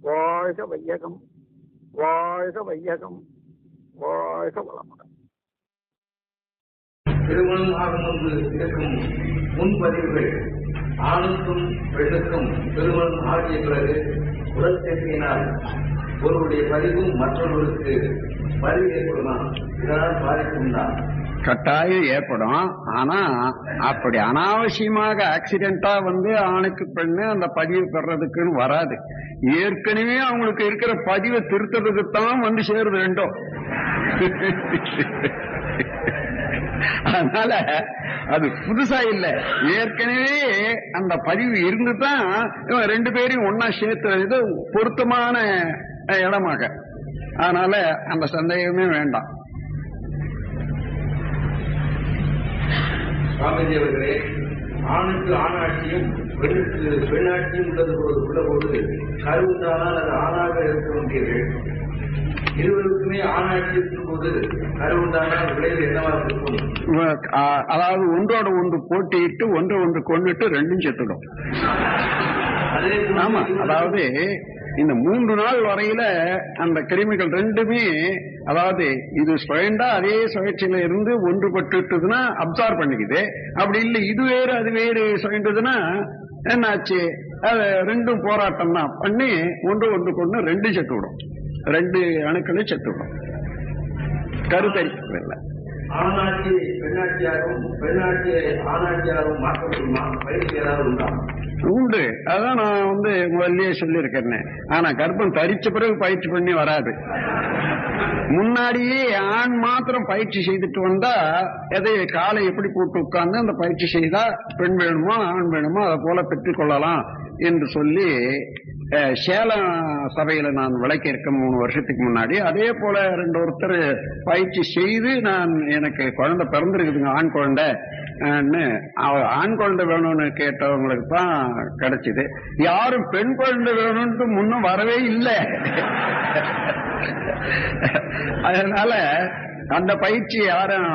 வாழ்க வையகம் வாழ்க வையகம் வாழ்க வளமுடன். திருமணம் ஆகும் முன்பு இருக்கும் முன்பதிவுகள் ஆணுக்கும் பெண்ணுக்கும் திருமணம் ஆகிய பிறகு உடல் சேர்க்கையினால் ஒருவருடைய பதிவும் மற்றொருவருக்கு பதிவு ஏற்படுமா? இதனால் பாதிப்பு உண்டா கட்டாயம் ஏற்படும். ஆனா அப்படி அனாவசியமாக ஆக்சிடென்டா வந்து ஆணுக்கு பெண்ணு அந்த பதிவு பெறதுக்குன்னு வராது. ஏற்கனவே அவங்களுக்கு இருக்கிற பதிவை திருத்ததுக்கு தான் வந்து சேருது ரெண்டும். அதனால அது புதுசா இல்ல. ஏற்கனவே அந்த பதிவு இருந்துதான் இவன் ரெண்டு பேரையும் ஒன்னா சேர்த்துறது பொருத்தமான இடமாக. அதனால அந்த சந்தேகமே வேண்டாம். சுவாமிஜி அவர்களே ஆணுக்கு ஆணாட்சியும் பெண்ணுக்கு பெண்ணாட்சியும் உள்ளது போது உள்ளபோது கருவுண்டானால் அது ஆணாக இருக்க வேண்டியது இருவருக்குமே ஆணாட்சி விளைவு இருக்கும்? அதாவது ஒன்றோட ஒன்று போட்டியிட்டு ஒன்றை ஒன்று கொண்டுட்டு ரெண்டும் செத்துடும். ஆமா அதாவது இந்த மூன்று நாள் வரையில அந்த கிருமிகள் ரெண்டுமே அதாவது இது சுழண்டா அதே சுழற்சியில இருந்து ஒன்றுபட்டுட்டுதுன்னா அப்சார்ப் பண்ணிக்குது. அப்படி இல்லை இது வேறு அது வேறு சுழண்டதுன்னா என்னாச்சு? அது ரெண்டும் போராட்டம் தான் பண்ணி ஒன்று ஒன்று கொண்டு ரெண்டும் செத்து விடும் ரெண்டு அணுக்களும் செத்து விடும் கருத்தரிக்கல ஆணாட்சி பெண்ணாட்சியாகவும் பெண்ணாட்சியை ஆணாட்சியாகவும் மாற்ற முடியுமா பயிற்சி ஏதாவது உண்டா? உண்டு. அதான் நான் வந்து முதல்லயே சொல்லியிருக்கேன் ஆனா கர்ப்பம் தரிச்ச பிறகு பயிற்சி பண்ணி வராது. முன்னாடியே ஆண் மாத்திரம் பயிற்சி செய்துட்டு வந்தா எதை காலை எப்படி போட்டு உட்கார்ந்து அந்த பயிற்சி செய்தா பெண் வேணுமோ ஆண் வேணுமோ அதை போல பெற்றுக் கொள்ளலாம். என்று சொல்லி சேலம் சபையில நான் விளக்கி இருக்க மூணு வருஷத்துக்கு முன்னாடி. அதே போல ரெண்டு ஒருத்தர் பயிற்சி செய்து நான் எனக்கு குழந்தை பிறந்திருக்குதுங்க ஆண் குழந்தை. அவ ஆண் குழந்தை வேணும்னு கேட்டவங்களுக்கு தான் கிடைச்சிது. யாரும் பெண் குழந்தை வேணும்னு முன்னும் வரவே இல்லை. அதனால அந்த பயிற்சி யாரும்